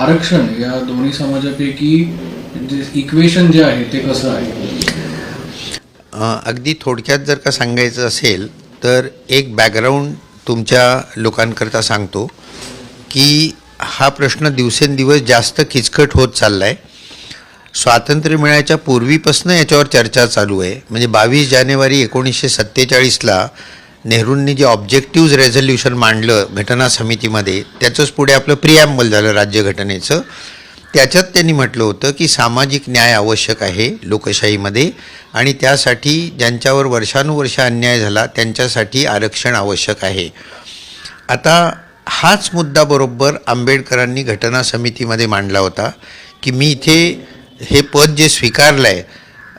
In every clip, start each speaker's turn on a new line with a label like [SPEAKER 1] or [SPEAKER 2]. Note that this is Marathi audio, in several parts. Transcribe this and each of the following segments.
[SPEAKER 1] आरक्षण या दोन्ही समाजापैकी जे इक्वेशन जे आहे ते कसं आहे?
[SPEAKER 2] अगदी थोडक्यात जर का सांगायचं असेल तर एक बॅकग्राऊंड तुमच्या लोकांकरता सांगतो की हा प्रश्न दिवसेंदिवस जास्त किचकट होत चालला आहे स्वातंत्र्य मिळायच्या पूर्वीपासून याच्यावर चर्चा चालू आहे. म्हणजे बावीस जानेवारी एकोणीसशे सत्तेचाळीसला नेहरूंनी जे ऑब्जेक्टिव्ज रेझोल्युशन मांडलं घटना समितीमध्ये त्याचंच पुढे आपलं प्रियाम्बल झालं राज्यघटनेचं. त्याच्यात त्यांनी म्हटलं होतं की सामाजिक न्याय आवश्यक आहे लोकशाहीमध्ये आणि त्यासाठी ज्यांच्यावर वर्षानुवर्ष अन्याय झाला त्यांच्यासाठी आरक्षण आवश्यक आहे. आता हाच मुद्दा बरोबर आंबेडकरांनी घटना समितीमध्ये मांडला होता की मी इथे हे पद जे स्वीकारलं आहे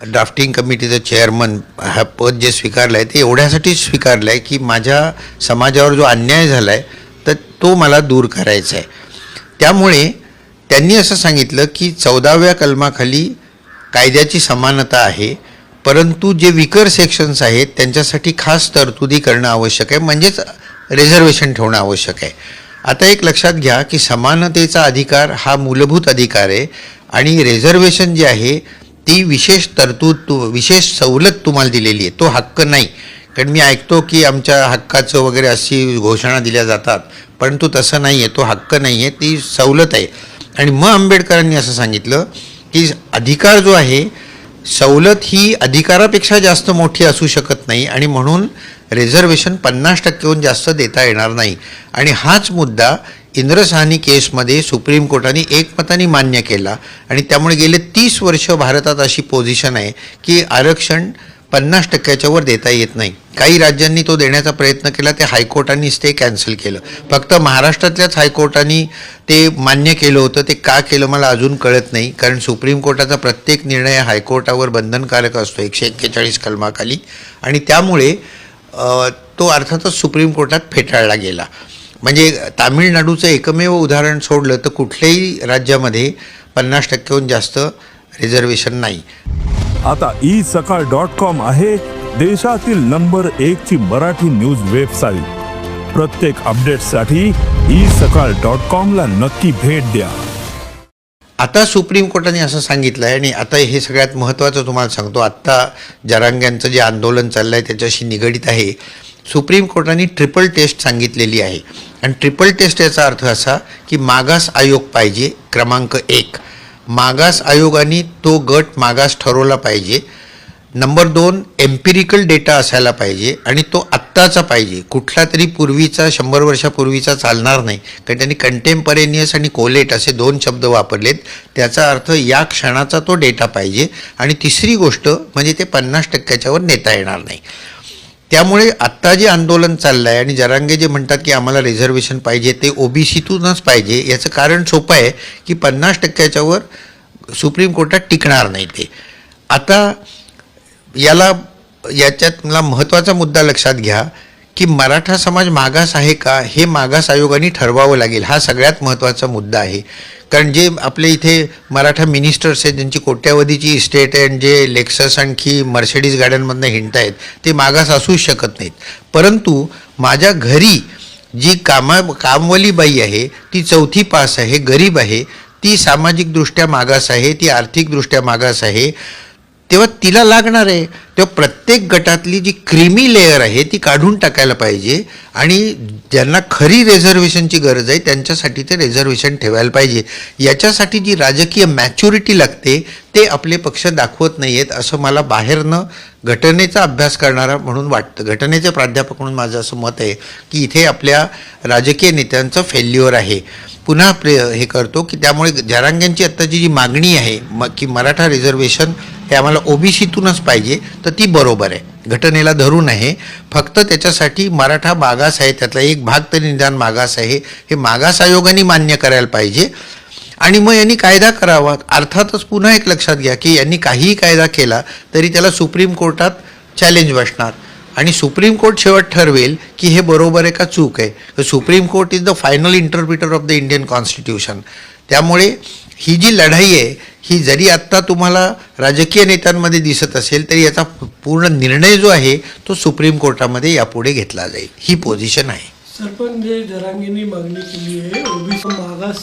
[SPEAKER 2] ड्राफ्टिंग कमिटीचं चेअरमन हा पद जे स्वीकारलं आहे ते एवढ्यासाठी स्वीकारलं आहे की माझ्या समाजावर जो अन्याय झाला आहे तर तो मला दूर करायचा आहे त्यामुळे त्यांनी असं सांगितलं की चौदाव्या कलमाखाली कायद्याची समानता आहे परंतु जे विकर सेक्शन्स आहेत त्यांच्यासाठी खास तरतुदी करणं आवश्यक आहे म्हणजेच रिझर्वेशन ठेवणं आवश्यक आहे. आता एक लक्षात घ्या की समानतेचा अधिकार हा मूलभूत अधिकार आहे आणि रिझर्वेशन जे आहे ती विशेष तरतूद तु विशेष सवलत तुम्हाला दिलेली आहे. तो हक्क नाही. कारण मी ऐकतो की आमच्या हक्काचं वगैरे अशी घोषणा दिल्या जातात. परंतु तसं नाही आहे तो हक्क नाही आहे ती सवलत आहे. आणि मग आंबेडकरांनी असं सांगितलं की अधिकार जो आहे सवलत ही अधिकारापेक्षा जास्त मोठी असू शकत नाही आणि म्हणून रिझर्वेशन पन्नास टक्केहून जास्त देता येणार नाही. आणि हाच मुद्दा इंद्रसाहनी केसमध्ये सुप्रीम कोर्टाने एकमताने मान्य केला आणि त्यामुळे गेले तीस वर्ष भारतात अशी पोझिशन आहे की आरक्षण पन्नास टक्क्याच्या वर देता येत नाही. काही राज्यांनी तो देण्याचा प्रयत्न केला ते हायकोर्टाने स्टे कॅन्सल केलं. फक्त महाराष्ट्रातल्याच हायकोर्टाने ते मान्य केलं होतं ते का केलं मला अजून कळत नाही. कारण सुप्रीम कोर्टाचा प्रत्येक निर्णय हायकोर्टावर बंधनकारक असतो एकशे एक्केचाळीस कलमाखाली. आणि त्यामुळे तो अर्थातच सुप्रीम कोर्टात फेटाळला गेला. म्हणजे तामिळनाडूचं एकमेव उदाहरण सोडलं तर कुठल्याही राज्यामध्ये पन्नास टक्क्याहून जास्त रिझर्वेशन नाही.
[SPEAKER 3] आता ई सकाळ डॉट कॉम आहे देशातील नंबर एक ची मराठी न्यूज वेबसाईट प्रत्येक अपडेटसाठी ई सकाळ डॉट कॉम ला नक्की भेट द्या.
[SPEAKER 2] आता सुप्रीम कोर्टाने असं सांगितलं आहे आणि आता हे सगळ्यात महत्त्वाचं तुम्हाला सांगतो. आत्ता जरांग्यांचं जे आंदोलन चाललं आहे त्याच्याशी निगडीत आहे. सुप्रीम कोर्टाने ट्रिपल टेस्ट सांगितलेली आहे. आणि ट्रिपल टेस्ट याचा अर्थ असा की मागास आयोग पाहिजे क्रमांक एक. मागास आयोगाने तो गट मागास ठरवला पाहिजे. नंबर दोन एम्पिरिकल डेटा असायला पाहिजे आणि तो आत्ताचा पाहिजे. कुठला तरी पूर्वीचा शंभर वर्षापूर्वीचा चालणार नाही. कारण त्यांनी कंटेम्परेनियस आणि कोलेट असे दोन शब्द वापरलेत. त्याचा अर्थ या क्षणाचा तो डेटा पाहिजे. आणि तिसरी गोष्ट म्हणजे ते पन्नास टक्क्याच्यावर नेता येणार नाही. त्यामुळे आत्ता जे आंदोलन चाललं आहे आणि जरांगे जे म्हणतात की आम्हाला रिझर्वेशन पाहिजे ते ओबीसीतूनच पाहिजे याचं कारण सोपं आहे की पन्नास टक्क्याच्यावर सुप्रीम कोर्टात टिकणार नाही ते. आता याला याच्यात मला महत्त्वाचा मुद्दा लक्षात घ्या. की मराठा समाज मागास आहे का हे मागास आयोगाने ठरवावं लागेल. हा सगळ्यात महत्त्वाचा मुद्दा आहे. कारण जे आपले इथे मराठा मिनिस्टर्स आहेत ज्यांची कोट्यावधीची इस्टेट आहे आणि जे लेक्सस आणखी मर्सिडीज गाड्यांमधनं हिंडत आहेत ते मागास असूच शकत नाहीत. परंतु माझ्या घरी जी कामा कामवाली बाई आहे ती चौथी पास आहे गरीब आहे ती सामाजिकदृष्ट्या मागास आहे ती आर्थिकदृष्ट्या मागास आहे. तेव्हा तिला लागणार आहे. तेव्हा प्रत्येक गटातली जी क्रिमी लेअर आहे ती काढून टाकायला पाहिजे आणि ज्यांना खरी रेझर्वेशनची गरज आहे त्यांच्यासाठी ते रेझर्वेशन ठेवायला पाहिजे. याच्यासाठी जी राजकीय मॅच्युरिटी लागते ते आपले पक्ष दाखवत नाही आहेत असं मला बाहेरनं घटनेचा अभ्यास करणारा म्हणून वाटतं. घटनेचे प्राध्यापक म्हणून माझं असं मत आहे की इथे आपल्या राजकीय नेत्यांचं फेल्युअर आहे. पुन्हा प्रे हे करतो की त्यामुळे जरांग्यांची आत्ताची जी मागणी आहे म की मराठा रिझर्वेशन हे आम्हाला ओबीसीतूनच पाहिजे तर ती बरोबर आहे. घटनेला धरून आहे. फक्त त्याच्यासाठी मराठा मागास आहे त्यातला एक भाग तरी निदान मागास आहे. हे मागास आयोगाने मान्य करायला पाहिजे. आणि मग यांनी कायदा करावा. अर्थातच पुन्हा एक लक्षात घ्या की यांनी काहीही कायदा केला तरी त्याला सुप्रीम कोर्टात चॅलेंज बसणार. आणि सुप्रीम कोर्ट शेवट ठरवेल की हे बरोबर आहे का चूक आहे. Supreme Court is the final interpreter of the Indian Constitution त्यामुळे ही जी लढाई आहे ही जरी आत्ता तुम्हाला राजकीय नेत्यांमध्ये दिसत असेल तरी याचा पूर्ण निर्णय जो आहे तो सुप्रीम कोर्टामध्ये यापुढे घेतला जाईल. ही पोझिशन आहे.
[SPEAKER 4] सर पण जे जरांगींनी मागणी केली आहे ओबीसी मागास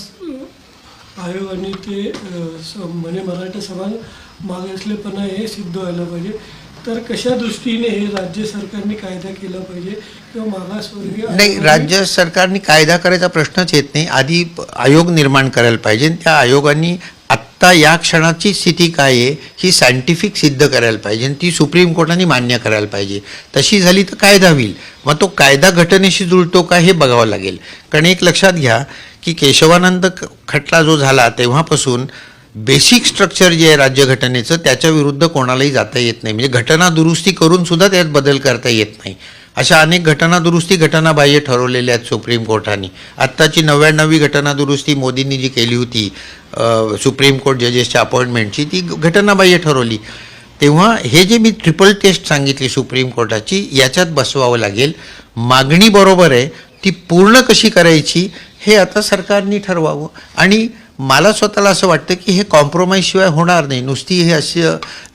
[SPEAKER 4] आयोगाने ते म्हणजे मराठा समाज मागासलेपणा हे सिद्ध व्हायला पाहिजे. तर कशा दृष्टीने हे राज्य सरकारने कायदा केला पाहिजे किंवा मागासवर्गीय
[SPEAKER 2] नाही राज्य सरकारने कायदा करायचा प्रश्नच येत नाही. आधी आयोग निर्माण करायला पाहिजे त्या आयोगाने आत्ता या क्षणाची स्थिती काय आहे ही सायंटिफिक सिद्ध करायला पाहिजे आणि ती सुप्रीम कोर्टाने मान्य करायला पाहिजे. तशी झाली तर कायदा होईल. मग तो कायदा घटनेशी जुळतो का हे बघावं लागेल. कारण एक लक्षात घ्या की केशवानंद खटला जो झाला तेव्हापासून बेसिक स्ट्रक्चर जे आहे राज्यघटनेचं त्याच्या विरुद्ध कोणालाही जाता येत नाही. म्हणजे घटना दुरुस्ती करून सुद्धा त्यात बदल करता येत नाही. अशा अनेक घटना दुरुस्ती घटनाबाह्य ठरवलेल्या आहेत सुप्रीम कोर्टाने. आत्ताची नव्याण्णवी घटना दुरुस्ती मोदींनी जी केली होती सुप्रीम कोर्ट जजेसच्या अपॉइंटमेंटची ती घटनाबाह्य ठरवली. तेव्हा हे जे मी ट्रिपल टेस्ट सांगितली सुप्रीम कोर्टाची याच्यात बसवावं लागेल. मागणी बरोबर आहे ती पूर्ण कशी करायची हे आता सरकारने ठरवावं. आणि मला स्वतःला असं वाटतं की हे कॉम्प्रोमाइजशिवाय होणार नाही. नुसती हे अशी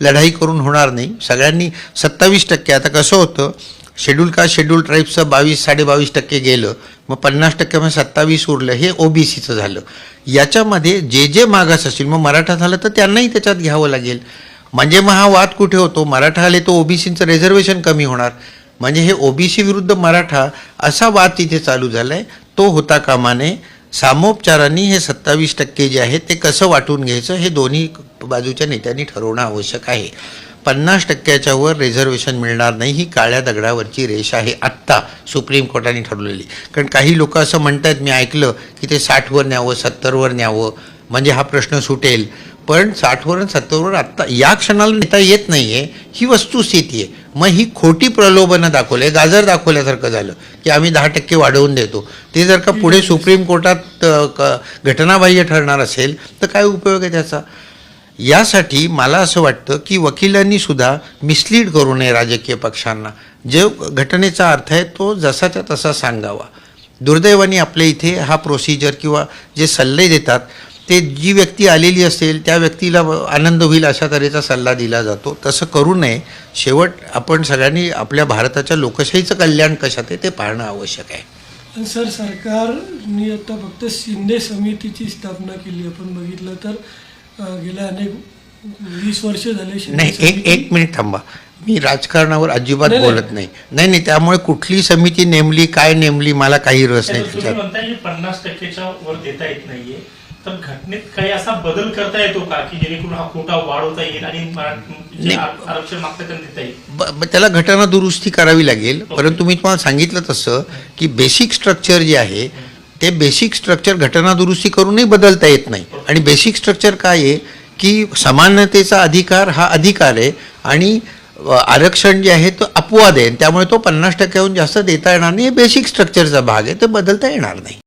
[SPEAKER 2] लढाई करून होणार नाही. सगळ्यांनी सत्तावीस टक्के. आता कसं होतं शेड्यूल का शेड्यूल ट्राईबचं बावीस साडेबावीस टक्के गेलं मग पन्नास टक्क्यामध्ये म्हणजे सत्तावीस उरलं हे ओबीसीचं झालं. याच्यामध्ये जे जे मागास असतील मग मराठा झालं तर त्यांनाही त्याच्यात घ्यावं लागेल. म्हणजे मग हा वाद कुठे होतो? मराठा आले तो ओबीसीचं रिझर्वेशन कमी होणार. म्हणजे हे ओबीसी विरुद्ध मराठा असा वाद तिथे चालू झाला आहे तो होता कामा नये सामोपचारांनी हे सत्तावीस टक्के जे आहे ते कसं वाटून घ्यायचं हे दोन्ही बाजूच्या नेत्यांनी ठरवणं आवश्यक आहे. पन्नास टक्क्याच्या वर रिझर्वेशन मिळणार नाही ही काळ्या दगडावरची रेष आहे आत्ता सुप्रीम कोर्टाने ठरवलेली. कारण काही लोक असं म्हणतात मी ऐकलं की ते साठवर न्यावं सत्तरवर न्यावं म्हणजे हा प्रश्न सुटेल. पण साठवर आणि सत्तरवर आत्ता या क्षणाला नेता येत नाही आहे ही वस्तुस्थिती आहे. मग ही खोटी प्रलोभनं दाखवले गाजर दाखवल्यासारखं झालं की आम्ही दहा टक्के वाढवून देतो. ते जर का पुढे सुप्रीम कोर्टात घटनाबाह्य ठरणार असेल तर काय उपयोग आहे त्याचा? यासाठी मला असं वाटतं की वकिलांनी सुद्धा मिसलीड करू नये राजकीय पक्षांना. जे घटनेचा अर्थ आहे तो जसाच्या तसा सांगावा. दुर्दैवाने आपल्या इथे हा प्रोसिजर किंवा जे सल्ले देतात ते जी व्यक्ती आलेली असेल त्या व्यक्तीला आनंद होईल अशा तऱ्हेचा सल्ला दिला जातो. तसं करू नये. शेवट आपण सगळ्यांनी आपल्या भारताच्या लोकशाहीचं कल्याण कशात आहे ते पाहणं आवश्यक आहे.
[SPEAKER 4] सर सरकारने आता फक्त शिंदे समितीची स्थापना केली आपण बघितलं तर गेल्या अनेक वीस वर्ष झाले
[SPEAKER 2] नाही एक एक मिनिट थांबा. मी राजकारणावर अजिबात. बोलत नाही. नाही नाही त्यामुळे कुठली समिती नेमली काय नेमली मला काही रस नाही त्याच्यात
[SPEAKER 5] पन्नास टक्क्याच्या वर देता येत नाहीये. तर घटनेत काही असा बदल करता येतो का की जेणेकरून हा कोटा वाढवता येईल आणि आरक्षण देता येईल?
[SPEAKER 2] त्याला घटना दुरुस्ती करावी लागेल. परंतु मी तुम्हाला सांगितलं तसं की बेसिक स्ट्रक्चर जे आहे ते बेसिक स्ट्रक्चर घटना दुरुस्ती करूनही बदलता येत नाही. आणि बेसिक स्ट्रक्चर काय आहे? की समानतेचा अधिकार हा अधिकार आहे आणि आरक्षण जे आहे तो अपवाद आहे. त्यामुळे तो पन्नास टक्क्याहून जास्त देता येणार नाही. हे बेसिक स्ट्रक्चरचा भाग आहे. ते बदलता येणार नाही.